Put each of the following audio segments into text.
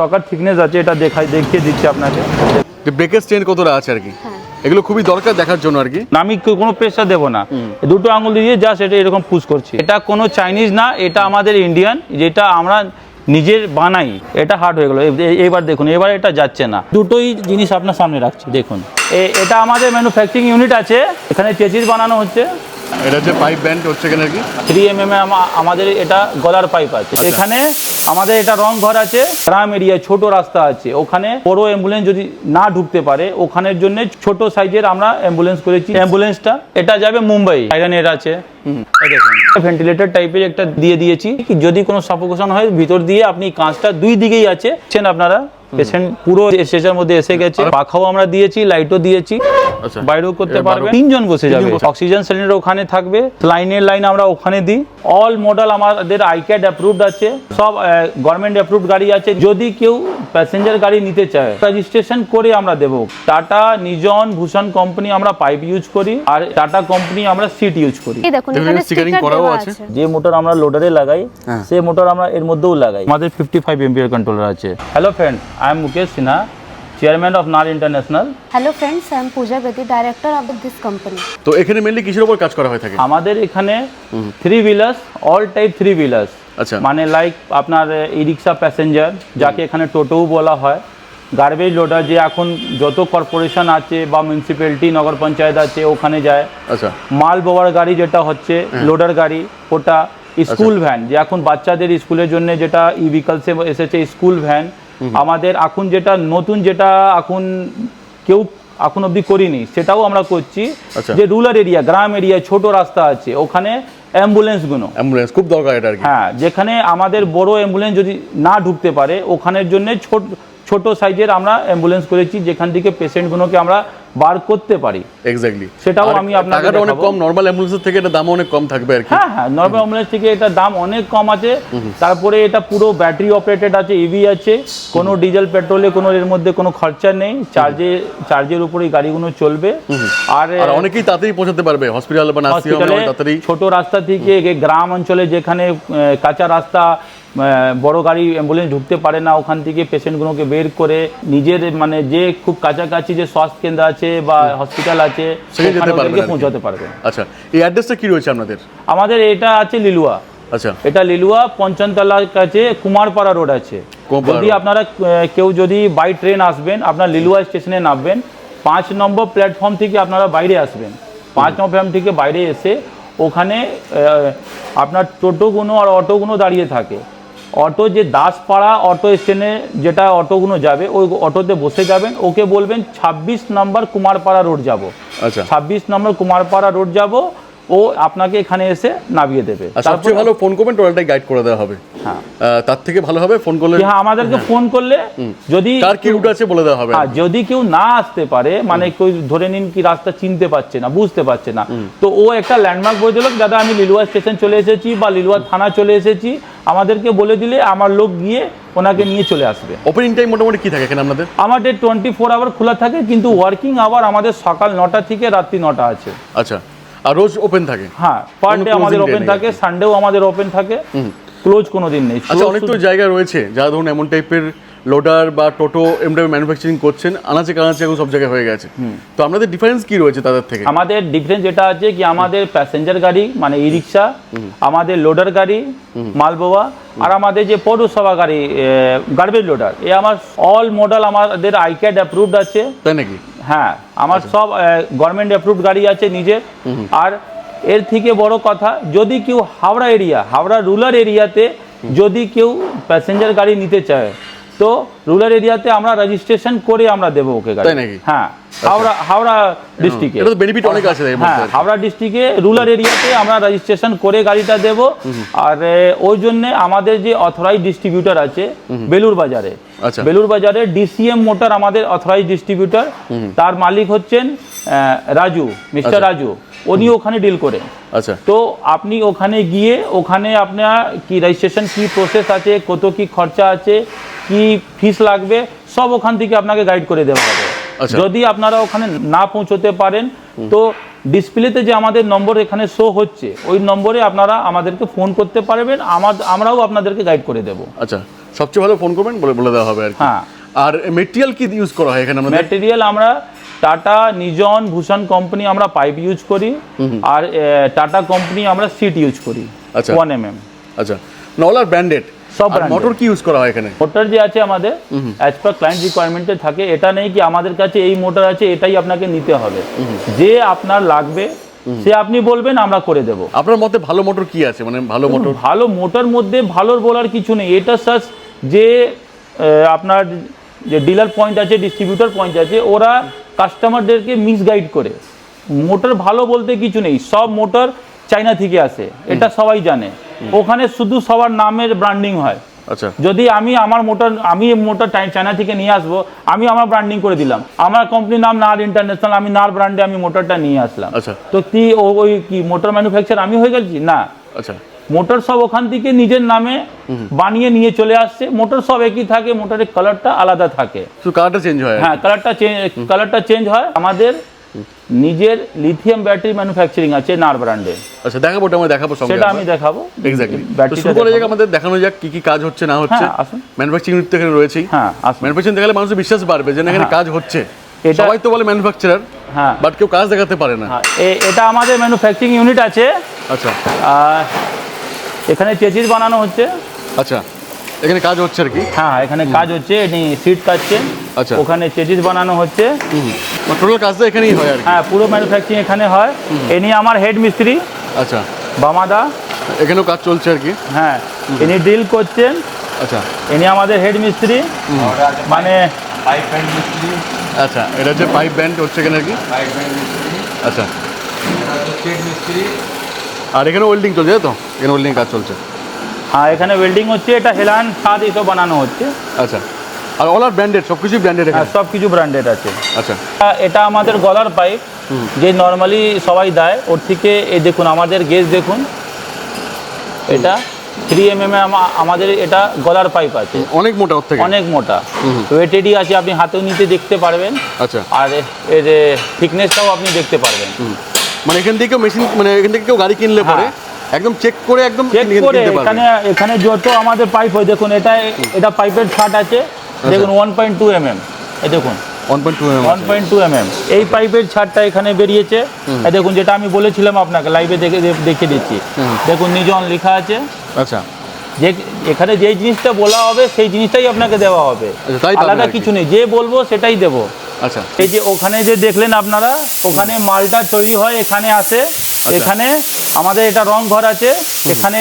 সকার thickness আছে এটা দেখাই দেখিয়ে দিচ্ছি আপনাকে। যে ব্রেকের স্ট্রেন কতটা আছে আর কি? হ্যাঁ। এগুলো খুবই দরকার দেখার জন্য আর কি? না, আমি কোনো প্রেশার দেবো না। দুটো আঙুল দিয়ে জাস্ট এটা এরকম পুশ করছি। এটা কোনো চাইনিজ না এটা আমাদের ইন্ডিয়ান যেটা আমরা নিজের বানাই। এটা হার্ড হয়ে গেলো। এবার দেখুন এবার এটা যাচ্ছে না। দুটোই জিনিস আপনার সামনে রাখছি। দেখুন। এ- এটা আমাদের ম্যানুফ্যাকচারিং ইউনিট আছে। এখানে চেচিস বানানো হচ্ছে। এটা হচ্ছে পাইপ ব্যান্ড হচ্ছে এখানে কি? থ্রি এম এম আমাদের এটা গলার পাইপ আছে। এখানে আমাদের এটা রং ঘর আছে গ্রাম এরিয়ায় ছোট রাস্তা আছে। ওখানে বড় অ্যাম্বুলেন্স যদি না ঢুকতে পারে ওখানের জন্য ছোট সাইজের আমরা অ্যাম্বুলেন্স করেছি। অ্যাম্বুলেন্সটা এটা যাবে মুম্বাই। আইরানের আছে। এই দেখুন। ভেন্টিলেটর টাইপের একটা দিয়ে দিয়েছি। কি যদি কোনো সাফোকেশন হয় ভিতর দিয়ে আপনি কাঁচটা দুই দিকেই আছে। আপনারা? পেশেন্ট পুরো স্টেজের মধ্যে এসে গেছে। পাখাও আমরা দিয়েছি লাইটও দিয়েছি। আচ্ছা। বাইরেও করতে পারবে। তিনজন বসে যাবে। অক্সিজেন সিলিন্ডার ওখানে থাকবে। লাইনের লাইন আমরা ওখানে দিই। অল মডেল আমাদের আইক্যাড অ্যাপ্রুভড আছে। সব গভর্নমেন্ট অ্যাপ্রুভড গাড়ি আছে। যদি কেউ প্যাসেঞ্জার গাড়ি নিতে চায় রেজিস্ট্রেশন করে আমরা দেব। টাটা নিজন ভূষণ কোম্পানি আমরা পাইপ ইউজ করি। আর টাটা কোম্পানি আমরা সিট ইউজ করি। এই দেখুন দেখুন, এখানে stickering করাও আছে। আছে। যে মোটর আমরা লোডারে লাগাই হ্যাঁ। সে মোটর আমরা এর মধ্যেও লাগাই। আমাদের ফিফটি ফাইভ এমপিআর কন্ট্রোলার আছে। Hello friend I am Mukesh Sinha chairman of নার international hello friends I am Puja Bedi director of this company তো এখানে মেনলি কিসের উপর কাজ করা হয়ে থাকে? আমাদের এখানে three wheelers all type three wheelers আচ্ছা। মানে লাইক আপনার ই রিক্সা প্যাসেঞ্জার যাকে এখানে টোটোও বলা হয়। গার্বেজ লোডার যে এখন যত কর্পোরেশন আছে বা মিউনিসিপ্যালিটি নগর পঞ্চায়েত আছে ওখানে যায়। আচ্ছা। মাল বোয়ার গাড়ি যেটা হচ্ছে লোডার গাড়ি ওটা স্কুল ভ্যান যে এখন বাচ্চাদের স্কুলের জন্য যেটা ই ভিকলসে এসেছে স্কুল ভ্যান আমাদের এখন যেটা নতুন যেটা এখন কেউ এখন অবধি করিনি সেটাও আমরা করছি। আচ্ছা। যে রুরাল এরিয়া গ্রাম এরিয়া ছোট রাস্তা আছে ওখানে অ্যাম্বুলেন্সগুলো অ্যাম্বুলেন্স খুব দরকার এটা হ্যাঁ যেখানে আমাদের বড় অ্যাম্বুলেন্স যদি না ঢুকতে পারে ওখানের জন্য ছোট ছোট সাইজের আমরা অ্যাম্বুলেন্স করেছি যেখান থেকে পেশেন্টগুলোকে আমরা বার করতে পারি। এক্স্যাক্টলি সেটাও আমি আপনাকে টাকাটা অনেক কম নর্মাল অ্যাম্বুলেন্সের থেকে এটা দাম অনেক কম থাকবে আর কি। হ্যাঁ হ্যাঁ নর্মাল অ্যাম্বুলেন্স থেকে এটার দাম অনেক কম আছে। তারপরে এটা পুরো ব্যাটারি অপারেটেড আছে ইভি আছে। কোনো ডিজেল পেট্রোলে কোনো এর মধ্যে কোনো খরচা নেই। চার্জে চার্জের উপরেই গাড়িগুলো চলবে। আর আর অনেকেই তাড়াতাড়ি পৌঁছাতে পারবে হসপিটাল বা নার্সিং হোমে তাড়াতাড়ি। ছোট রাস্তা থেকে গ্রাম অঞ্চলে যেখানে কাঁচা রাস্তা বড় গাড়ি অ্যাম্বুলেন্স ঢুকতে পারে না ওখান থেকে পেশেন্টগুলোকে বের করে নিজের মানে যে খুব কাছাকাছি যে স্বাস্থ্য কেন্দ্র আছে বা হসপিটাল আছে সেখানে। পৌঁছাতে পারবে। আচ্ছা এই অ্যাড্রেসটা কি রয়েছে আপনাদের? আমাদের এটা আছে লিলুয়া। আচ্ছা। এটা লিলুয়া পঞ্চমতলার কাছে কুমারপাড়া রোড আছে। যদি আপনারা কেউ যদি বাই ট্রেন আসবেন আপনার লিলুয়া স্টেশনে নামবেন পাঁচ নম্বর প্ল্যাটফর্ম থেকে আপনারা বাইরে আসবেন। পাঁচ নম্বর প্ল্যাটফর্ম থেকে বাইরে এসে ওখানে আপনার টোটোগুলো আর অটোগুলো দাঁড়িয়ে থাকে। অটো যে দাসপাড়া অটো স্ট্যান্ডে যেটা অটোগুলো যাবে ওই অটোতে বসে যাবেন। ওকে বলবেন ছাব্বিশ নম্বর কুমারপাড়া রোড যাব। আচ্ছা। ছাব্বিশ নম্বর কুমারপাড়া রোড যাব। ও আপনাকে এখানে এসে নামিয়ে দেবে। সবচেয়ে ভালো ফোন করবেন টোটালটাই গাইড করে দেওয়া হবে। হ্যাঁ। তার থেকে ভালো হবে ফোন করলে হ্যাঁ আমাদেরকে ফোন করলে যদি কার কি রুট আছে বলে দেওয়া হবে হ্যাঁ, যদি কেউ না আসতে পারে মানে কেউ ধরে নিন কি রাস্তা চিনতে পারছে না বুঝতে পারছে না। তো ও একটা ল্যান্ডমার্ক বলে দিল দাদা আমি লিলুয়া স্টেশন চলে এসেছি বা লিলুয়া থানা চলে এসেছি। আমাদেরকে বলে দিলে আমার লোক গিয়ে ওনাকে নিয়ে চলে আসবে। ওপেনিং টাইম মোটামুটি কি থাকে এখানে আপনাদের? আমাদের টোয়েন্টি ফোর আওয়ার খোলা থাকে কিন্তু ওয়ার্কিং আওয়ার আমাদের সকাল নটা থেকে রাত্রি নটা আছে। আচ্ছা। আর রোজ ওপেন থাকে। হ্যাঁ পার ডে আমাদের ওপেন থাকে সানডেও আমাদের ওপেন থাকে ক্লোজ কোনো দিন নেই। আচ্ছা অনেক তো জায়গা রয়েছে যা ধরুন এমন টাইপের লোডার বা টোটো টাইপের ম্যানুফ্যাকচারিং করছেন আনাচে কানাচে এখন সব জায়গায় হয়ে গেছে। তো আপনাদের ডিফারেন্স কি রয়েছে তাদের থেকে? আমাদের ডিফারেন্স যেটা আছে কি আমাদের প্যাসেঞ্জার গাড়ি মানে ই রিক্সা আমাদের লোডার গাড়ি মালবোয়া আর আমাদের যে পৌরসভা গাড়ি গার্বেজ লোডার এ আমার অল মডেল আমাদের আইক্যাড অ্যাপ্রুভড আছে। তাই নাকি? হ্যাঁ আমার সব গভর্নমেন্ট অ্যাপ্রুভড গাড়ি আছে নিজের আর এর থেকে বড় কথা যদি কেউ হাওড়া এরিয়া হাওড়া রুরাল এরিয়াতে যদি কেউ প্যাসেঞ্জার গাড়ি নিতে চায় তো রুরাল এরিয়াতে আমরা রেজিস্ট্রেশন করে আমরা দেবো ওকে গাড়ি। তাই নাকি? হ্যাঁ হাওড়া হাওড়া ডিস্ট্রিক্টে এটা তো বেনিফিট অনেক আছে হ্যাঁ হাওড়া ডিস্ট্রিক্টে রুরাল এরিয়াতে আমরা রেজিস্ট্রেশন করে গাড়িটা দেব। আর ওই জন্য আমাদের যে অথরাইজ ডিস্ট্রিবিউটর আছে বেলুর বাজারে। আচ্ছা। বেলুর বাজারে ডিসিএম মোটর আমাদের অথরাইজ ডিস্ট্রিবিউটর তার মালিক হচ্ছেন রাজু মিস্টার আচ্ছা। রাজু। উনি ওখানে ডিল করে আচ্ছা। তো আপনি ওখানে গিয়ে ওখানে আপনার কি রেজিস্ট্রেশন কি প্রসেস আছে কত কি খরচা আছে কি ফিস লাগবে সব ওখান থেকে আপনাকে গাইড করে দেওয়া হবে। আচ্ছা। যদি আপনারা ওখানে না পৌঁছতে পারেন তো ডিসপ্লেতে যে আমাদের নম্বর এখানে শো হচ্ছে ওই নম্বরে আপনারা আমাদেরকে ফোন করতে পারবেন আমার আমরাও আপনাদেরকে গাইড করে দেবো। আচ্ছা সবচেয়ে ভালো ফোন করবেন বলে বলে দেওয়া হবে আর কি। হ্যাঁ। আর মেটেরিয়াল কি ইউজ করা হয় এখানে আমাদের? ম্যাটেরিয়াল আমরা টাটা নিজন ভূষণ কোম্পানি আমরা পাইপ ইউজ করি। আর টাটা কোম্পানি আমরা সিট ইউজ করি। আচ্ছা। ওয়ান এম এম আচ্ছা নলার ব্র্যান্ডেড সব মোটর কি ইউজ করা হয় এখানে? মোটর যে আছে আমাদের অ্যাজ পার ক্লায়েন্ট রিকোয়ারমেন্টে থাকে এটা নেই কি আমাদের কাছে এই মোটর আছে এটাই আপনাকে নিতে হবে। যে আপনার লাগবে সে আপনি বলবেন আমরা করে দেব। আপনার মতে ভালো মোটর কি আছে? মানে ভালো মোটর ভালো মোটর মধ্যে ভালোর বলার কিছু নেই। এটা সার্চ যে আপনার যে ডিলার পয়েন্ট আছে ডিস্ট্রিবিউটর পয়েন্ট আছে ওরা কাস্টমারদেরকে মিসগাইড করে। মোটর ভালো বলতে কিছু নেই সব মোটর চাইনা থেকে আসে এটা সবাই জানে। ওখানে শুধু সবার নামের ব্র্যান্ডিং হয়। আচ্ছা। যদি আমি আমার মোটর আমি মোটর চায়না থেকে নিয়ে আসব আমি আমার ব্র্যান্ডিং করে দিলাম। আমার কোম্পানির নাম নার ইন্টারন্যাশনাল আমি নার ব্র্যান্ডে আমি মোটরটা নিয়ে আসলাম। আচ্ছা। তো কি ওই কি মোটর ম্যানুফ্যাকচার আমি হয়ে গেছি? না। আচ্ছা। মোটর সব ওখান থেকে নিজের নামে বানিয়ে নিয়ে চলে আসছে। মোটর সব একই থাকে মোটরের কালারটা আলাদা থাকে। কালারটা চেঞ্জ হয় হ্যাঁ কালারটা চেঞ্জ কালারটা চেঞ্জ হয়। আমাদের নিজের লিথিয়াম ব্যাটারি ম্যানুফ্যাকচারিং আছে নার ব্র্যান্ডে। আচ্ছা দেখাবো ওটা আমরা দেখাবো সেটা আমি দেখাবো। এক্স্যাক্টলি তো ব্যাটারিটা শুরু করা যাক আমাদের দেখানো যাক কি কি কাজ হচ্ছে না হচ্ছে। হ্যাঁ, আসুন। ম্যানুফ্যাকচারিং তো এখানে রয়েছেই। হ্যাঁ ম্যানুফ্যাকচারিং দেখালে মানুষের বিশ্বাস বাড়বে যে এখানে হ্যাঁ। কাজ হচ্ছে। এটা- সবাই তো বলে ম্যানুফ্যাকচারার হ্যাঁ। বাট কেউ কাজ দেখাতে পারে না। হ্যাঁ, এটা আমাদের ম্যানুফ্যাকচারিং ইউনিট আছে। আচ্ছা। এখানে চেচিস বানানো হচ্ছে। আচ্ছা এখানে কাজ হচ্ছে আর কি? হ্যাঁ এখানে কাজ হচ্ছে এটি সিট কাটছে। আচ্ছা। ওখানে চেচিস বানানো হচ্ছে। টোটাল কাজটা এখানেই হয় আর কি। হ্যাঁ পুরো ম্যানুফ্যাকচারিং এখানে হয়। এনি আমার হেড মিস্ত্রি আচ্ছা। বামাদা। এখানেও কাজ চলছে আর কি? হ্যাঁ ইনি ডিল করছেন। আচ্ছা। ইনি আমাদের হেড মিস্ত্রি মানে পাইপ ব্যান্ড মিস্ত্রি আচ্ছা এটা হচ্ছে পাইপ ব্যান্ড হচ্ছে এখানে আর কি? পাইপ ব্যান্ড মিস্ত্রি। আচ্ছা। আর এখানে ওয়েল্ডিং চলছে তো? এখানে ওয়েল্ডিং কাজ চলছে। হ্যাঁ এখানে ওয়েল্ডিং হচ্ছে এটা হেলান ছাদ এসব বানানো হচ্ছে। আচ্ছা। আর অল আর ব্র্যান্ডেড সব কিছু ব্র্যান্ডেড হ্যাঁ সব কিছু ব্র্যান্ডেড আছে। আচ্ছা। এটা- আমাদের গলার পাইপ যে নর্মালি সবাই দেয় ওর থেকে এই দেখুন আমাদের গেজ দেখুন। এটা থ্রি এম এম আমাদের এটা গলার পাইপ আছে। অনেক মোটা ওর থেকে? অনেক মোটা। ওয়েটেডই আছে আপনি হাতেও নিতে দেখতে পারবেন। আচ্ছা। আর এর থিকনেসটাও আপনি দেখতে পারবেন। মানে এখান থেকে মেশিন মানে এখান থেকে কেউ গাড়ি কিনলে পরে একদম চেক করে একদম চেক করে এখানে এখানে যত আমাদের পাইপ হয় দেখুন এটা এটা পাইপের ছাট আছে দেখুন one point two M M এই দেখুন। এই পাইপের ছাড়টা এখানে বেরিয়েছে। দেখুন যেটা আমি বলেছিলাম আপনাকে লাইভে দেখে দেখে দিচ্ছি। দেখুন নিজন লেখা আছে। আচ্ছা। যে এখানে যেই জিনিসটা বলা হবে সেই জিনিসটাই আপনাকে দেওয়া হবে। আচ্ছা, আলাদা কিছু নেই। যে বলব সেটাই দেবো। আচ্ছা। এই যে ওখানে যে দেখলেন আপনারা ওখানে মালটা তৈরি হয় এখানে আসে। আচ্ছা। এখানে আমাদের এটা রং ঘর আছে এখানে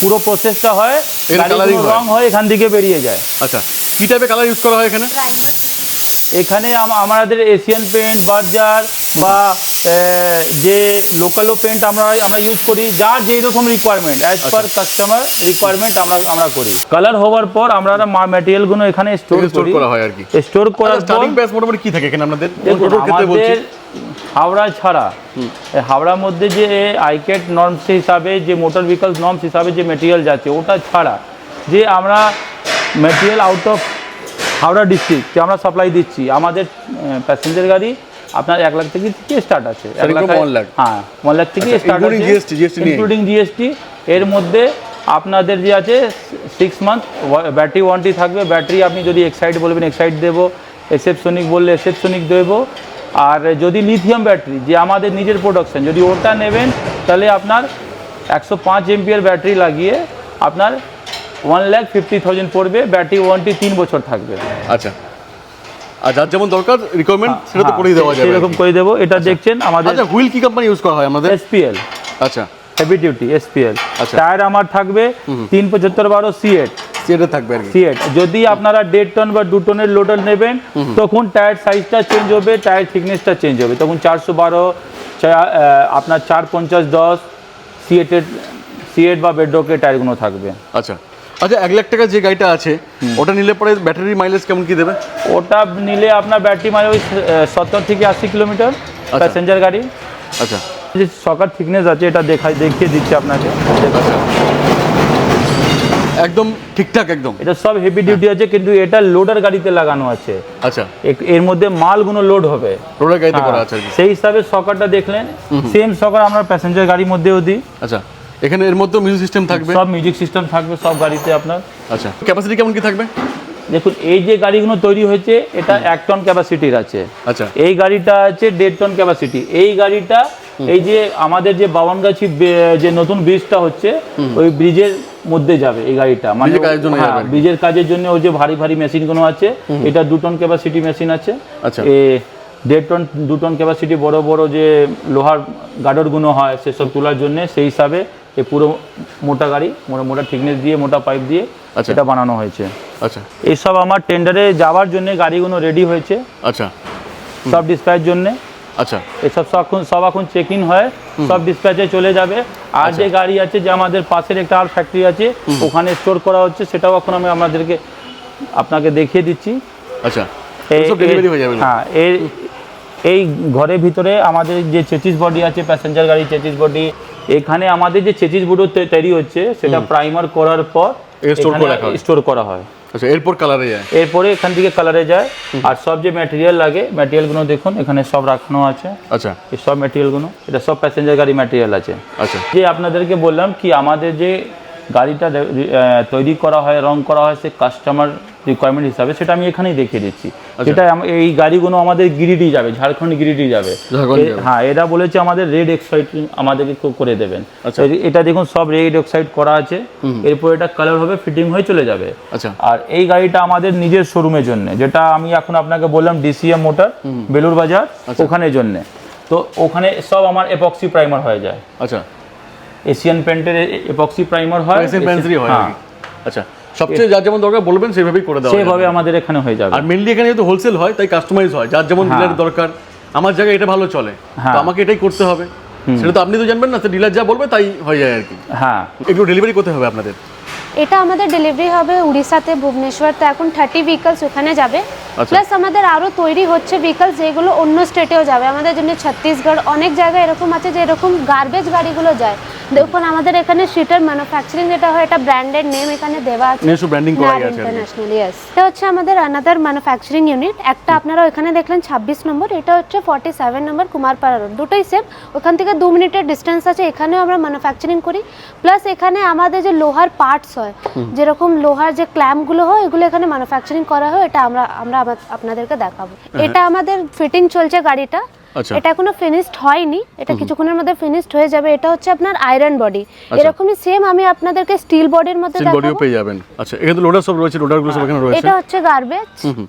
পুরো প্রসেসটা হয় হয়। রং হয় এখান থেকে বেরিয়ে যায়। আচ্ছা। কি টাইপের কালার ইউজ করা হয় এখানে? এখানে আমাদের এশিয়ান পেন্ট বার্জার বা যে লোকালো পেন্ট আমরা আমরা ইউজ করি যার যেই রকম রিকোয়ারমেন্ট অ্যাজ আচ্ছা। পার কাস্টমার রিকোয়ারমেন্ট আমরা আমরা করি। কালার হওয়ার পর আমরা ম্যাটেরিয়ালগুলো এখানে স্টোর করি। করা হয় আর কি। স্টোর করার পর স্টার্টিং প্রাইস মোটামুটি কি থাকে এখানে আপনাদের? আমাদের হাওড়া ছাড়া হাওড়ার মধ্যে যে আইকেট নর্মস হিসাবে যে মোটর ভেহিকলস নর্মস হিসাবে যে মেটেরিয়াল যাচ্ছে ওটা ছাড়া যে আমরা material out of Howrah district যে আমরা সাপ্লাই দিচ্ছি। আমাদের প্যাসেঞ্জার গাড়ি আপনার এক লাখ থেকে থেকে স্টার্ট আছে? এক লাখ হ্যাঁ ওয়ান লাখ থেকে স্টার্ট আছে? ইনক্লুডিং জিএসটি এর মধ্যে আপনাদের যে আছে সিক্স মান্থ ব্যাটারি ওয়ারেন্টি থাকবে। ব্যাটারি আপনি যদি এক্সাইড বলবেন এক্সাইড দেবো। এসেপসনিক বললে এসেপসনিক দেবো। আর যদি লিথিয়াম ব্যাটারি যে আমাদের নিজের প্রোডাকশন যদি ওটা নেবেন তাহলে আপনার একশো পাঁচ এমপিয়ার ব্যাটারি লাগিয়ে আপনার ওয়ান ল্যাক ফিফটি থাউজেন্ড পড়বে ব্যাটারি ওয়ারেন্টি তিন বছর থাকবে। আচ্ছা। আর যার যেমন দরকার রিকোয়ারমেন্ট সেটা তো করেই দেওয়া যাবে। কি। করে দেবো। এটা দেখছেন আমাদের আচ্ছা হুইল কি কোম্পানি ইউজ করা হয় আমাদের? এসপিএল আচ্ছা। হেভি ডিউটি এসপিএল আচ্ছা। টায়ার আমার থাকবে তিন পঁচাত্তর বারো সিএট সেটা থাকবে আর কি। সিএট যদি আপনারা দেড় টন বা দু টনের লোডার নেবেন তখন টায়ার সাইজটা চেঞ্জ হবে টায়ার থিকনেসটা চেঞ্জ হবে। তখন চারশো বারো আপনার চার পঞ্চাশ দশ সিএটের সিএট বা বেডরকের টায়ারগুলো থাকবে। আচ্ছা। আচ্ছা এক লাখ টাকা যে গাড়িটা আছে ওটা নিলে পরে ব্যাটারি মাইলেজ কেমন কি দেবে? ওটা নিলে আপনার ব্যাটারি ওই সত্তর থেকে আশি কিলোমিটার প্যাসেঞ্জার গাড়ি। আচ্ছা। যে সকার থিকনেস আছে এটা দেখাই দেখিয়ে দিচ্ছে আপনাকে। দেখুন। একদম ঠিকঠাক একদম। এটা সব হেভি ডিউটি আছে কিন্তু এটা লোডার গাড়িতে লাগানো আছে। আচ্ছা। এর মধ্যে মালগুলো লোড হবে। লোডার গাড়িতে করা হ্যাঁ, আছে সেই হিসাবে সকারটা দেখলেন। সেম সকার আমরা প্যাসেঞ্জার গাড়ির মধ্যেও দিই। আচ্ছা। এখানে এর মধ্যে মিউজিক সিস্টেম থাকবে? সব মিউজিক সিস্টেম থাকবে সব গাড়িতে আপনার। আচ্ছা ক্যাপাসিটি কেমন কি থাকবে? দেখুন এই যে গাড়িগুলো তৈরি হয়েছে এটা এক টন ক্যাপাসিটির আছে। আচ্ছা। এই গাড়িটা আছে দেড় টন ক্যাপাসিটি এই গাড়িটা এই যে আমাদের যে বাবানগাছি যে নতুন ব্রিজটা হচ্ছে ওই ব্রিজের মধ্যে যাবে এই গাড়িটা। মানে ব্রিজের কাজের জন্য হ্যাঁ, কাজের জন্য ওই যে ভারী ভারী মেশিনগুলো আছে এটা দু টন ক্যাপাসিটি মেশিন আছে। আচ্ছা। দেড় টন দু টন ক্যাপাসিটি বড় বড় যে লোহার গাডরগুলো হয় সেসব তোলার জন্য সেই হিসাবে এই পুরো মোটা গাড়ি মোটা মোটা থিকনেস দিয়ে মোটা পাইপ দিয়ে আচ্ছা। এটা বানানো হয়েছে। আচ্ছা। এইসব আমার টেন্ডারে যাওয়ার জন্য গাড়িগুলো রেডি হয়েছে। আচ্ছা। সব ডিসপ্যাচের জন্য। আচ্ছা। এসব সব এখন সব এখন চেক ইন হয় সব ডিসপ্যাচে চলে যাবে। আর যে গাড়ি আছে যে আমাদের পাশের একটা আর ফ্যাক্টরি আছে ওখানে স্টোর করা হচ্ছে সেটাও এখন আমি আপনাদেরকে আপনাকে দেখিয়ে দিচ্ছি। আচ্ছা। এই- সব ডেলিভারি হয়ে যাবে হ্যাঁ এই এই ঘরের ভিতরে আমাদের যে চেচিস বডি আছে প্যাসেঞ্জার গাড়ি চেচিস বডি এখানে আমাদের যে চেচিস বুডো তৈরি হচ্ছে সেটা প্রাইমার করার পর স্টোর করা হয়। আচ্ছা এরপর কালারে যায়? এরপরে এখান থেকে কালারে যায়। আর সব যে ম্যাটেরিয়াল লাগে ম্যাটেরিয়ালগুলো দেখুন এখানে সব রাখানো আছে। আচ্ছা। এই সব ম্যাটেরিয়ালগুলো এটা সব প্যাসেঞ্জার গাড়ি ম্যাটেরিয়াল আছে। আচ্ছা। যে আপনাদেরকে বললাম কি আমাদের যে গাড়িটা তৈরি করা হয় রং করা হয় সে কাস্টমার রিকোয়ারমেন্ট হিসাবে সেটা আমি এখানেই দেখিয়ে দিচ্ছি। সেটা এই গাড়িগুলো আমাদের গিরিডি যাবে ঝাড়খণ্ড গিরিডি যাবে। হ্যাঁ এটা বলেছে আমাদের রেড এক্সাইড আমাদেরকে করে দেবেন। আচ্ছা। এটা দেখুন সব রেড অক্সাইড করা আছে। এরপর এটা কালার হবে ফিটিং হয়ে চলে যাবে। আচ্ছা। আর এই গাড়িটা আমাদের নিজের শোরুমের জন্য যেটা আমি এখন আপনাকে বললাম ডিসিএম মোটর বেলুর বাজার আচ্ছা। ওখানে জন্য। তো ওখানে সব আমার এপক্সি প্রাইমার হয়ে যায়। আচ্ছা। এশিয়ান পেন্টের এপক্সি প্রাইমার হয় এশিয়ান পেন্সিলই হয়। হ্যাঁ। আচ্ছা সবচেয়ে যার যেমন দরকার বলবেন সেভাবেই করে দেওয়া সেভাবে আমাদের এখানে হয়ে যাবে। আর মেনলি এখানে যেহেতু হোলসেল হয় তাই কাস্টমাইজ হয়। যার যেমন হ্যাঁ। ডিলার দরকার আমার জায়গায় এটা ভালো চলে। তো হ্যাঁ। আমাকে এটাই করতে হবে। সেটা তো আপনি তো জানবেন না ডিলার যা বলবে তাই হয়ে যায় আর কি। হ্যাঁ। একটু ডেলিভারি করতে হবে আপনাদের। এটা আমাদের ডেলিভারি হবে উড়িষ্যাতে ভুবনেশ্বর। তো এখন থার্টি ভেহিকলস ওখানে যাবে। আচ্ছা। প্লাস আমাদের আরও তৈরি হচ্ছে ভেহিকলস যেগুলো অন্য স্টেটেও যাবে। আমাদের জন্য ছত্তিশগড় অনেক জায়গায় এরকম আছে যে এরকম গার্বেজ গাড়িগুলো যায়। দেখুন আমাদের এখানে সিটার ম্যানুফ্যাকচারিং যেটা হয় এটা ব্র্যান্ডেড নেম এখানে দেওয়া আছে। নিজস্ব ব্র্যান্ডিং করা গেছে ইন্টারন্যাশনাল ইয়েস এটা হচ্ছে আমাদের আনাদার ম্যানুফ্যাকচারিং ইউনিট একটা আপনারা ওখানে দেখলেন ছাব্বিশ নম্বর এটা হচ্ছে forty seven number Kumarpara road দুটোই সেম ওখান থেকে দু মিনিটের ডিস্টেন্স আছে এখানেও আমরা ম্যানুফ্যাকচারিং করি। প্লাস এখানে আমাদের যে লোহার পার্টস হয় যেরকম লোহার যে ক্ল্যাম্পগুলো হয় এগুলো এখানে ম্যানুফ্যাকচারিং করা হয় এটা আমরা আমরা আপনাদেরকে দেখাবো। এটা আমাদের ফিটিং চলছে গাড়িটা। আচ্ছা। এটা এখনও ফিনিশড হয়নি এটা কিছুক্ষণের মধ্যে ফিনিশড হয়ে যাবে। এটা হচ্ছে আপনার আয়রন বডি আচ্ছা। এরকমই সেম আমি আপনাদেরকে স্টিল বডির মধ্যে সিল বডিও পেয়ে যাবেন। আচ্ছা এখানে লোডার সব রয়েছে লোডারগুলো সব এখানে রয়েছে। এটা হচ্ছে গার্বেজ হুম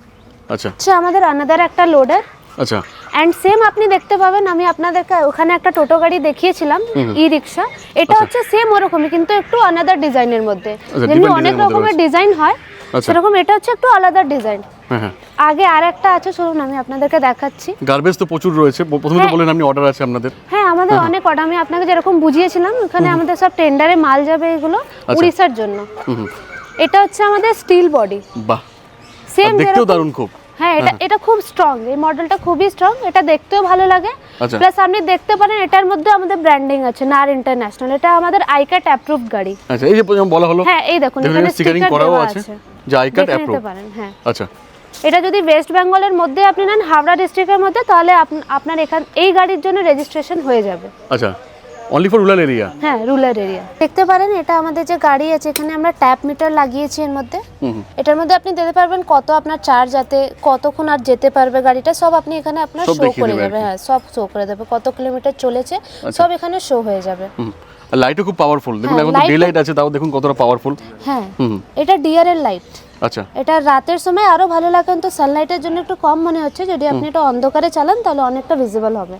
আচ্ছা। আমাদের আনাদার একটা লোডার আচ্ছা। অ্যান্ড সেম আপনি দেখতে পাবেন আমি আপনাদেরকে ওখানে একটা টোটো গাড়ি দেখিয়েছিলাম ই রিক্সা এটা হচ্ছে সেম ওরকমই কিন্তু একটু আলাদা ডিজাইনের মধ্যে। আচ্ছা, যেমনি অনেক রকমের ডিজাইন হয় আচ্ছা। সেরকম এটা হচ্ছে একটু আলাদা ডিজাইন। হ্যাঁ হ্যাঁ। আগে আর একটা আছে শুনুন আমি আপনাদেরকে দেখাচ্ছি। গার্বেজ তো প্রচুর রয়েছে প্রথমে তো হ্যাঁ। বললেন আপনি অর্ডার আছে আপনাদের। হ্যাঁ আমাদের অনেক অর্ডার আমি আপনাকে যেরকম বুঝিয়েছিলাম ওখানে আমাদের সব টেন্ডারে মাল যাবে এগুলো উড়িষ্যার জন্য। এটা হচ্ছে আমাদের স্টিল বডি বাহ। সেম দেখতেও দারুণ খুব। হ্যাঁ এটা এটা খুব স্ট্রং এই মডেলটা খুবই স্ট্রং এটা দেখতেও ভালো লাগে। আচ্ছা। প্লাস আপনি দেখতে পারেন এটার মধ্যে আমাদের ব্র্যান্ডিং আছে নার ইন্টারন্যাশনাল এটা আমাদের আইকাট অ্যাপ্রুভড গাড়ি। আচ্ছা এই যে বলা হলো হ্যাঁ এই দেখুন এখানে স্টিকারিং করাও আছে যে আই কার্ড দেখে অ্যাপ্রুভ পারেন হ্যাঁ। আচ্ছা। এটা যদি ওয়েস্ট বেঙ্গলের মধ্যে আপনি নেন হাওড়া ডিস্ট্রিক্টের মধ্যে তাহলে আপ- আপনার এখান এই গাড়ির জন্য রেজিস্ট্রেশন হয়ে যাবে। আচ্ছা। অনলি ফর রুরাল এরিয়া হ্যাঁ রুরাল এরিয়া দেখতে পারেন এটা আমাদের যে গাড়ি আছে এখানে আমরা ট্যাপ মিটার লাগিয়েছি এর মধ্যে। এটার মধ্যে আপনি দিতে পারবেন কত আপনার চার্জ আতে কতক্ষণ আর যেতে পারবে গাড়িটা সব আপনি এখানে আপনার শো করে দেবে। হ্যাঁ সব শো করে দেবে। কত কিলোমিটার চলেছে সব এখানে শো হয়ে যাবে। লাইটও খুব পাওয়ারফুল দেখুন হ্যাঁ, এখন তো ডে লাইট আছে তাও দেখুন কতটা পাওয়ারফুল হ্যাঁ এটা ডিআরএল লাইট আচ্ছা। এটা রাতের সময় আরও ভালো লাগে কিন্তু সানলাইটের জন্য একটু কম মনে হচ্ছে। যদি আপনি এটা অন্ধকারে চালান তাহলে অনেকটা ভিজিবল হবে।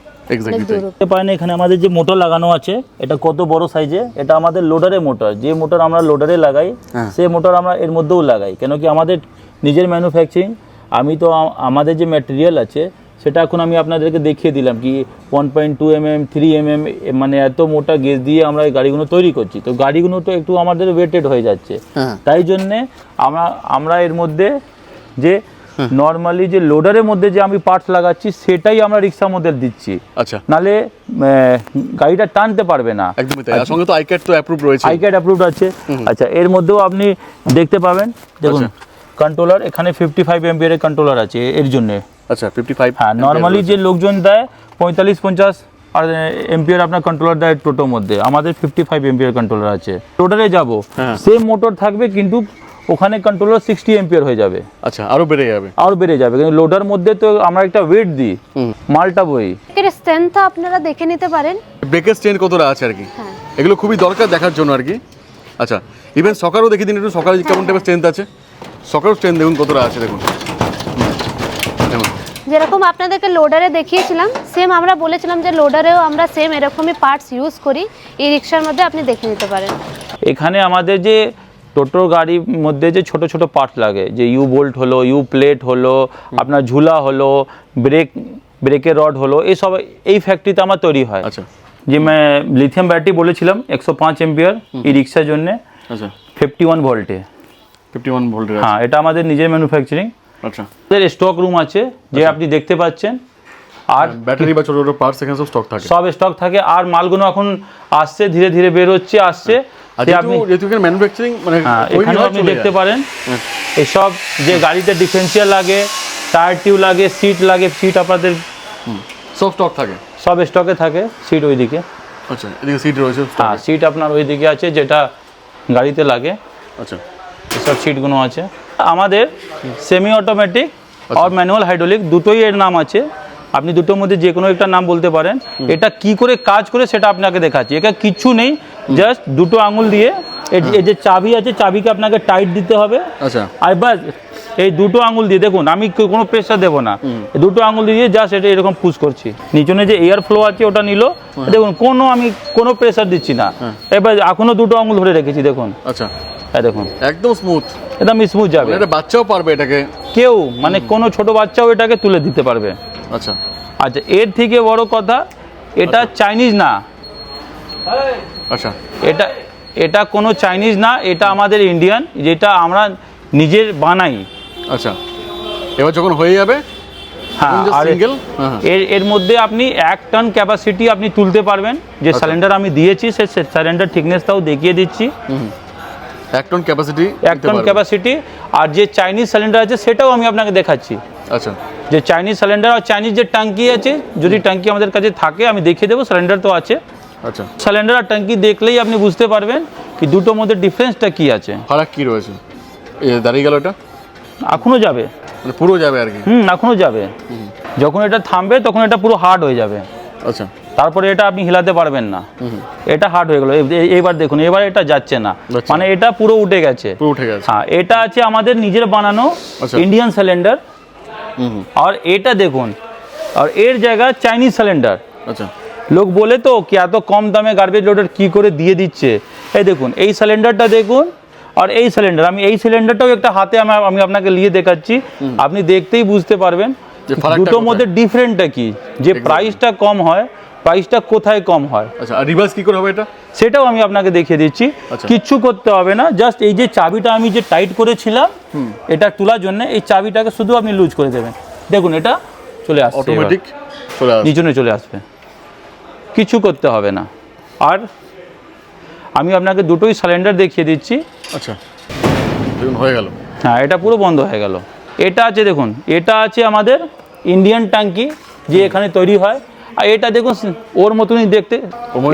পারেন এখানে আমাদের যে মোটর লাগানো আছে এটা কত বড় সাইজে এটা আমাদের লোডারের মোটর যে মোটর আমরা লোডারে লাগাই হ্যাঁ। সেই মোটর আমরা এর মধ্যেও লাগাই। কেন কি আমাদের নিজের ম্যানুফ্যাকচারিং আমি তো আমাদের যে ম্যাটেরিয়াল আছে সেটা এখন আমি আপনাদেরকে দেখিয়ে দিলাম কি one point two M M three M M মানে এত মোটা গেজ দিয়ে আমরা এই গাড়িগুলো তৈরি করছি। তো গাড়িগুলো তো একটু আমাদের ওয়েটেড হয়ে যাচ্ছে। হ্যাঁ। তাই জন্যে আমরা আমরা এর মধ্যে যে নর্মালি যে লোডারের মধ্যে যে আমি পার্টস লাগাচ্ছি সেটাই আমরা রিক্সা মধ্যে দিচ্ছি। আচ্ছা। নালে গাড়িটা টানতে পারবে না। একদমই তাই। সঙ্গে তো আই কার্ড তো অ্যাপ্রুভ রয়েছে। আইক্যাড অ্যাপ্রুভড আছে। আচ্ছা এর মধ্যেও আপনি দেখতে পাবেন। দেখুন আচ্ছা। কন্ট্রোলার এখানে ফিফটি ফাইভ এমপিয়ারের কন্ট্রোলার আছে এর জন্য। আচ্ছা ফিফটি ফাইভ হ্যাঁ নর্মালি যে লোকজন দেয় পঁয়তাল্লিশ পঞ্চাশ আর এমপিআর আপনার কন্ট্রোলার দেয় টোটোর মধ্যে। আমাদের ফিফটি ফাইভ এমপিআর কন্ট্রোলার আছে টোটালে যাব। হ্যাঁ। সেম মোটর থাকবে কিন্তু ওখানে কন্ট্রোলার সিক্সটি এমপিআর হয়ে যাবে। আচ্ছা আরও বেড়ে যাবে। আর বেড়ে যাবে কিন্তু লোডার মধ্যে তো আমরা একটা ওয়েট দিই। মালটা বই। এর স্ট্রেংথ আপনারা দেখে নিতে পারেন। ব্রেকের স্ট্রেন কতটা আছে আর কি? হ্যাঁ। এগুলো খুবই দরকার দেখার জন্য আর কি। আচ্ছা ইভেন সকারও দেখে দিন একটু সকালে কেমন টাইপের স্ট্রেন্থ আছে সকারও স্ট্রেন্থ দেখুন কতটা আছে দেখুন। যেরকম আপনাদেরকে লোডারে দেখিয়েছিলাম সেম আমরা বলেছিলাম যে লোডারেও আমরা সেম এরকমই পার্টস ইউজ করি। এই রিক্সার মধ্যে আপনি দেখে নিতে পারেন। এখানে আমাদের যে টোটো গাড়ির মধ্যে যে ছোট ছোট পার্ট লাগে যে ইউ বোল্ট হলো ইউ প্লেট হলো আপনার ঝুলা হলো ব্রেক ব্রেকের রড হলো এইসব এই ফ্যাক্টরিতে আমার তৈরি হয়। আচ্ছা। যে লিথিয়াম ব্যাটারি বলেছিলাম একশো পাঁচ এমপিয়ার এই রিক্সার জন্য। আচ্ছা। ফিফটি ওয়ান ভোল্টে ফিফটি ওয়ান ভোল্টের আছে। হ্যাঁ এটা আমাদের নিজের ম্যানুফ্যাকচারিং আচ্ছা। স্টক রুম আছে যে আপনি দেখতে পাচ্ছেন। আর ব্যাটারি বা ছোট ছোট পার্টস এখানে সব স্টক থাকে। সব স্টক থাকে আর মালগুলো এখন আসছে ধীরে ধীরে বের হচ্ছে আসছে যেহেতু আপনি ম্যানুফ্যাকচারিং মানে হ্যাঁ এখানেও আপনি দেখতে পারেন। হ্যাঁ। এসব যে গাড়িতে ডিফেন্সিয়াল লাগে টায়ার টিউব লাগে সিট লাগে সিট আপনাদের সব স্টক থাকে। সব স্টকে থাকে সিট ওইদিকে। আচ্ছা এদিকে সিট রয়েছে হ্যাঁ সিট আপনার ওইদিকে আছে যেটা গাড়িতে লাগে। আচ্ছা। এসব সিটগুলো আছে। আমাদের সেমি অটোমেটিক আর ম্যানুয়াল হাইড্রোলিক দুটোই এর নাম আছে। আপনি দুটোর মধ্যে যে কোনো একটা নাম বলতে পারেন। এটা কি করে কাজ করে সেটা আপনাকে দেখাচ্ছি। এটা কিচ্ছু নেই জাস্ট দুটো আঙুল দিয়ে এই- এই যে চাবি আছে চাবিকে আপনাকে টাইট দিতে হবে। আচ্ছা। আর বাস এই দুটো আঙুল দিয়ে দেখুন আমি কোনো প্রেশার দেবো না। দুটো আঙুল দিয়ে জাস্ট এটা এরকম পুশ করছি। নিচনে যে এয়ার ফ্লো আছে ওটা নিল। দেখুন কোনো আমি কোনো প্রেশার দিচ্ছি না। এবার এখনও দুটো আঙুল ধরে রেখেছি দেখুন। আচ্ছা। হ্যাঁ দেখুন। একদম স্মুথ একদম স্মুথ যাবে। এটা বাচ্চাও পারবে এটাকে। কেউ মানে কোনো ছোট বাচ্চাও এটাকে তুলে দিতে পারবে। আচ্ছা। আচ্ছা এর থেকে বড় কথা এটা চাইনিজ না। আচ্ছা। এটা এটা কোনো চাইনিজ না এটা আমাদের ইন্ডিয়ান যেটা আমরা নিজের বানাই। আচ্ছা। এবার যখন হয়ে যাবে হ্যাঁ আর হ্যাঁ এর এর মধ্যে আপনি এক টন ক্যাপাসিটি আপনি তুলতে পারবেন। যে সিলিন্ডার আমি দিয়েছি সে সিলিন্ডার থিকনেসটাও দেখিয়ে দিচ্ছি। এক টন ক্যাপাসিটি এক টন ক্যাপাসিটি আর যে চাইনিজ সিলিন্ডার আছে সেটাও আমি আপনাকে দেখাচ্ছি। আচ্ছা। যে চাইনিজ সিলিন্ডার আর চাইনিজ যে ট্যাঙ্কি আছে যদি ট্যাঙ্কি আমাদের কাছে থাকে আমি দেখিয়ে দেবো সিলিন্ডার তো আছে। আচ্ছা। সিলিন্ডার আর ট্যাঙ্কি দেখলেই আপনি বুঝতে পারবেন কি দুটোর মধ্যে ডিফারেন্সটা কি আছে। ফারাক কি রয়েছে? দাঁড়িয়ে গেল এটা? এখনও যাবে। মানে পুরো যাবে আর কি? হুম এখনও যাবে। যখন এটা থামবে তখন এটা পুরো হার্ড হয়ে যাবে। আচ্ছা। তারপরে এটা আপনি হিলাতে পারবেন না। এটা হার্ড হয়ে গেল। এবার দেখুন এবার এটা যাচ্ছে না। মানে এটা পুরো উঠে গেছে। হ্যাঁ এটা আছে আমাদের নিজের বানানো আচ্ছা। ইন্ডিয়ান সিলিন্ডার হুম হুম। আর এটা দেখুন আর এর জায়গা চাইনিজ সিলিন্ডার আচ্ছা। লোক বলে তো কি এত কম দামে গার্বেজ লোডার কি করে দিয়ে দিচ্ছে? এই দেখুন এই সিলিন্ডারটা দেখুন আর এই সিলিন্ডার আমি এই সিলিন্ডারটাও একটা হাতে আমি আপনাকে নিয়ে দেখাচ্ছি। আপনি দেখতেই বুঝতে পারবেন। দুটোর মধ্যে ডিফারেন্টটা কি? যে প্রাইসটা কম হয় প্রাইসটা কোথায় কম হয়? আচ্ছা আর রিভার্স কি করে হবে এটা? সেটাও আমি আপনাকে দেখিয়ে দিচ্ছি। আচ্ছা। কিচ্ছু করতে হবে না জাস্ট এই যে চাবিটা আমি যে টাইট করেছিলাম এটা তোলার জন্য এই চাবিটাকে শুধু আপনি লুজ করে দেবেন। দেখুন এটা চলে আসছে এবার। অটোমেটিক চলে আসবে। নিচনে চলে আসবে। কিছু করতে হবে না। আর আমি আপনাকে দুটোই সিলিন্ডার দেখিয়ে দিচ্ছি। আচ্ছা দেখুন হয়ে গেল। হ্যাঁ এটা পুরো বন্ধ হয়ে গেল। এটা আছে দেখুন এটা আছে আমাদের ইন্ডিয়ান ট্যাঙ্কি যে এখানে তৈরি হয়। আর এটা দেখুন ওর মতনই দেখতে।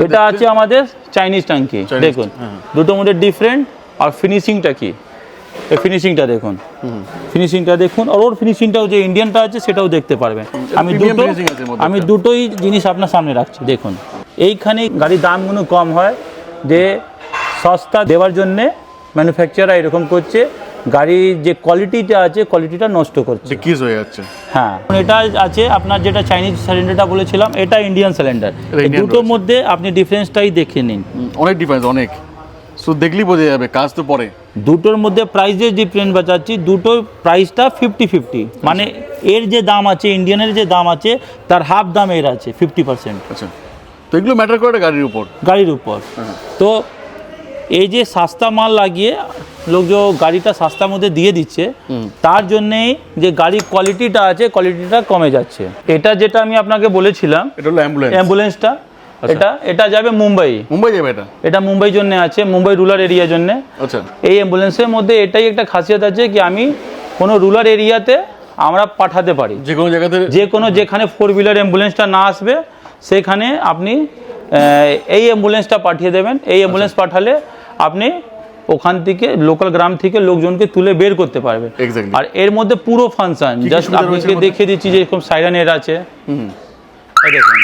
এটা আছে আমাদের চাইনিজ ট্যাঙ্কি দেখুন হ্যাঁ। দুটোর মধ্যে ডিফারেন্ট আর ফিনিশিংটা কি? এই ফিনিশিংটা দেখুন। ফিনিশিংটা দেখুন আর ওর ফিনিশিংটাও যে ইন্ডিয়ানটা আছে সেটাও দেখতে পারবেন। আমি দুটো আমি দুটোই জিনিস আপনার সামনে রাখছি দেখুন। এইখানে গাড়ির দামগুলো কম হয় যে সস্তা দেওয়ার জন্যে ম্যানুফ্যাকচারার এরকম করছে। গাড়ির যে কোয়ালিটিটা আছে কোয়ালিটিটা নষ্ট করছে। ডিকিজ হয়ে যাচ্ছে। হ্যাঁ। এটা আছে আপনার যেটা চাইনিজ সিলিন্ডারটা বলেছিলাম এটা ইন্ডিয়ান সিলিন্ডার দুটোর মধ্যে আপনি ডিফারেন্সটাই দেখে নিন। অনেক ডিফারেন্স অনেক। শুধু দেখলেই বোঝা যাবে কাজ তো পরে। দুটোর মধ্যে প্রাইসের ডিফারেন্স বাঁচাচ্ছি দুটো প্রাইসটা ফিফটি ফিফটি মানে এর যে দাম আছে ইন্ডিয়ানের যে দাম আছে তার হাফ দাম এর আছে ফিফটি পার্সেন্ট আচ্ছা। তো এগুলো ম্যাটার করে গাড়ির উপর। গাড়ির উপর। হ্যাঁ। তো এই যে সস্তা মাল লাগিয়ে লোক যে গাড়িটা সস্তার মধ্যে দিয়ে দিচ্ছে তার জন্যেই যে গাড়ির কোয়ালিটিটা আছে কোয়ালিটিটা কমে যাচ্ছে। এটা যেটা আমি আপনাকে বলেছিলাম এটা হলো অ্যাম্বুলেন্স অ্যাম্বুলেন্সটা এটা এটা যাবে মুম্বাই। মুম্বাই যাবে এটা? এটা মুম্বাই জন্য আছে মুম্বাই রুরাল এরিয়ার জন্য। আচ্ছা। এই অ্যাম্বুলেন্সের মধ্যে এটাই একটা খাসিয়ত আছে কি আমি কোনো রুরাল এরিয়াতে আমরা পাঠাতে পারি। যে কোনো জায়গাতে যে কোনো যেখানে ফোর হুইলার অ্যাম্বুলেন্সটা না আসবে সেখানে আপনি এই অ্যাম্বুলেন্সটা পাঠিয়ে দেবেন। এই অ্যাম্বুলেন্স পাঠালে আপনি ওখান থেকে লোকাল গ্রাম থেকে লোকজনকে তুলে বের করতে পারবে। আর এর মধ্যে পুরো ফাংশন জাস্ট আপনাকে দেখিয়ে দিচ্ছি যে এরকম সাইরান এর আছে। দেখুন।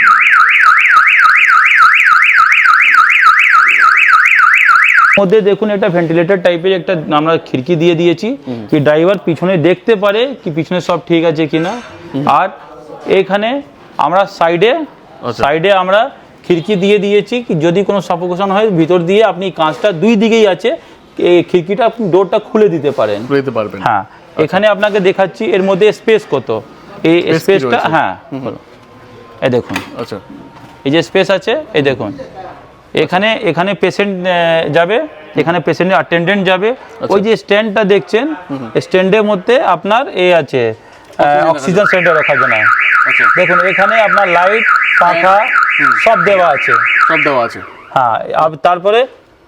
মধ্যে দেখুন একটা ভেন্টিলেটর টাইপের একটা আমরা খিড়কি দিয়ে দিয়েছি। কি ড্রাইভার পিছনে দেখতে পারে কি পিছনে সব ঠিক আছে কিনা। আর এখানে আমরা সাইডে আচ্ছা। সাইডে আমরা খিড়কি দিয়ে দিয়েছি কি যদি কোনো সাফোকেশন হয় ভিতর দিয়ে আপনি কাঁচটা দুই দিকেই আছে এই খিড়কিটা আপনি ডোরটা খুলে দিতে পারেন। খুলে দিতে পারবেন। হ্যাঁ এখানে আপনাকে দেখাচ্ছি এর মধ্যে স্পেস কত? এই স্পেসটা হ্যাঁ। এই দেখুন। আচ্ছা। এই যে স্পেস আছে এই দেখুন। এখানে এখানে পেশেন্ট যাবে এখানে পেশেন্টের অ্যাটেন্ডেন্ট যাবে। ওই যে স্ট্যান্ডটা দেখছেন স্ট্যান্ডের মধ্যে আপনার এ আছে অক্সিজেন রাখার জন্য আচ্ছা দেখুন এখানে আপনার লাইট পাখা সব দেওয়া আছে। সব দেওয়া আছে। হ্যাঁ তারপরে?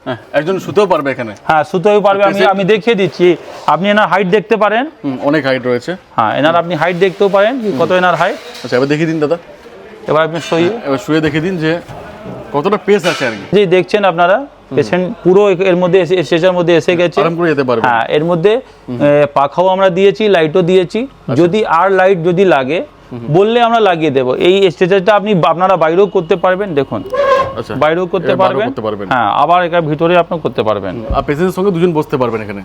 হ্যাঁ একজন শুতেও পারবে এখানে। হ্যাঁ শুতেও পারবে। আমি আমি দেখিয়ে দিচ্ছি। আপনি এনার হাইট দেখতে পারেন। অনেক হাইট রয়েছে। হ্যাঁ এনার আপনি হাইট দেখতেও পারেন। কত এনার হাইট আচ্ছা এবার দেখিয়ে দিন দাদা। এবার আপনি শুয়ে এবার শুয়ে দেখিয়ে দিন যে কতটা পেস আছে আর কি? যে দেখছেন আপনারা? পেশেন্ট পুরো এর মধ্যে স্টেজের মধ্যে এসে গেছে। আরাম করে যেতে পারবে। হ্যাঁ এর মধ্যে পাখাও আমরা দিয়েছি লাইটও দিয়েছি। আচ্ছা। যদি আর লাইট যদি লাগে বললে আমরা লাগিয়ে দেবো। এই স্টেজারটা আপনি আপনারা বাইরেও করতে পারবেন দেখুন। আচ্ছা। বাইরেও করতে পারবেন। হ্যাঁ আবার এখানে ভিতরে আপনি করতে পারবেন। আর পেশেন্টের সঙ্গে দুজন বসতে পারবেন এখানে।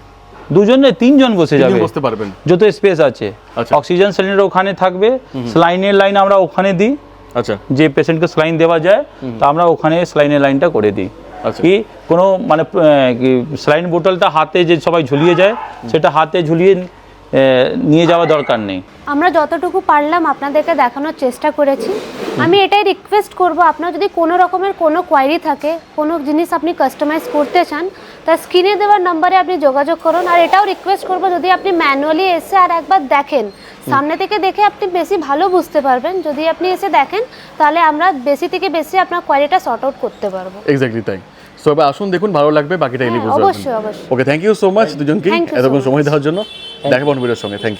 দুজনে তিনজন বসে যাবে। বসতে পারবেন। যত স্পেস আছে। আচ্ছা। অক্সিজেন সিলিন্ডার ওখানে থাকবে। স্লাইনের লাইন আমরা ওখানে দিই। আচ্ছা। যে পেশেন্টকে স্লাইন দেওয়া যায় তা আমরা ওখানে স্লাইনের লাইনটা করে দিই। আচ্ছা। কি? কোনো মানে স্লাইন বোতলটা হাতে যে সবাই ঝুলিয়ে যায় সেটা হাতে ঝুলিয়ে নিয়ে যাওয়া দরকার নেই। আমরা যতটুকু পারলাম আপনাদেরকে দেখানোর চেষ্টা করেছি। আমি এটাই রিকোয়েস্ট করব আপনার যদি কোনো রকমের কোনো কোয়ারি থাকে কোনো জিনিস আপনি কাস্টমাইজ করতে চান তা স্ক্রিনে দেওয়ার নাম্বারে আপনি যোগাযোগ করুন। আর এটাও রিকোয়েস্ট করব যদি আপনি ম্যানুয়ালি এসে আর একবার দেখেন সামনে থেকে দেখে আপনি বেশি ভালো বুঝতে পারবেন। যদি আপনি এসে দেখেন তাহলে আমরা বেশি থেকে বেশি আপনার কোয়ারিটা শর্ট আউট করতে পারব। এক্স্যাক্টলি তাই। সো এবার আসুন দেখুন ভালো লাগবে বাকিটা এলি হ্যাঁ, বুঝতে অবশ্যই, অবশ্যই। Okay thank you so much দুজনকে এতক্ষণ সময় দেওয়ার জন্য। দেখাবো ভিডিওর সঙ্গে। Thank you